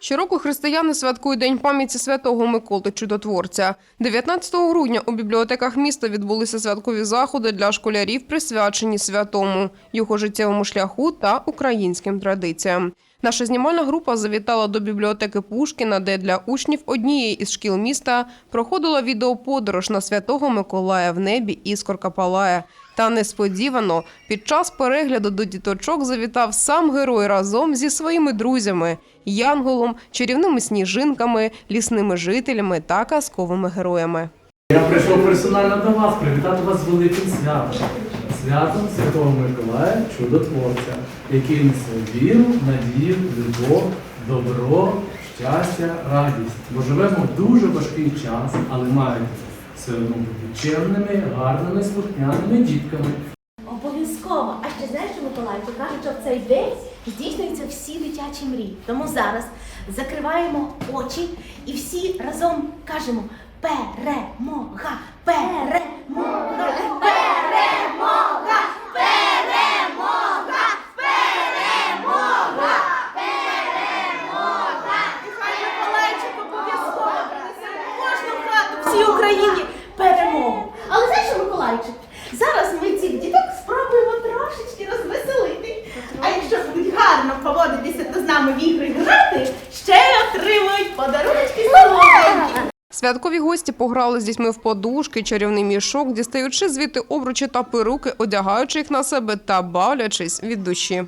Щороку християни святкують День пам'яті святого Миколи Чудотворця. 19 грудня у бібліотеках міста відбулися святкові заходи для школярів, присвячені святому, його життєвому шляху та українським традиціям. Наша знімальна група завітала до бібліотеки Пушкіна, де для учнів однієї із шкіл міста проходила відеоподорож на святого Миколая в небі іскорка палає. Та несподівано під час перегляду до діточок завітав сам герой разом зі своїми друзями Янголом, чарівними сніжинками, лісними жителями та казковими героями. Я прийшов персонально до вас привітати вас з великим святом. Святом Святого Миколая, чудотворця, який несе віру, надію, любов, добро, щастя, радість. Бо живемо в дуже важкий час, але мають одно чемними, гарними, слухняними дітками. Обов'язково. А ще знаєш, що, Миколайчик, кажуть, що в цей день здійснюються всі дитячі мрії. Тому зараз закриваємо очі і всі разом кажемо перемога, перемога, перемога, перемога, перемога. Хай Миколайчик обов'язково принесе в кожну хату всій Україні перемогу. Але знаєш, Миколайчик, зараз ми цих діток спробуємо трошечки розвеселити. А якщо будуть гарно поводитися та з нами в ігри грати, ще отримують подарунки солоденькі. Святкові гості пограли з дітьми в подушки, чарівний мішок, дістаючи звідти обручі та перуки, одягаючи їх на себе та бавлячись від душі.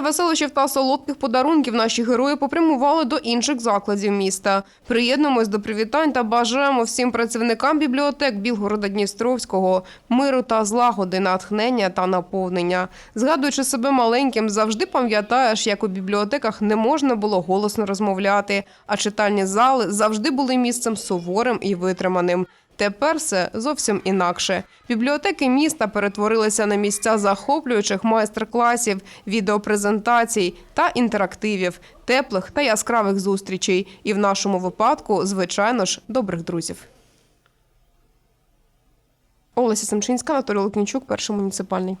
Після веселищів та солодких подарунків наші герої попрямували до інших закладів міста. Приєднуємось до привітань та бажаємо всім працівникам бібліотек Білгорода Дністровського миру та злагоди, натхнення та наповнення. Згадуючи себе маленьким, завжди пам'ятаєш, як у бібліотеках не можна було голосно розмовляти, а читальні зали завжди були місцем суворим і витриманим. Тепер все зовсім інакше. Бібліотеки міста перетворилися на місця захоплюючих майстер-класів, відеопрезентацій та інтерактивів, теплих та яскравих зустрічей. І в нашому випадку, звичайно ж, добрих друзів. Олеся Семчинська, Анатолій Лукнічук, перший муніципальний.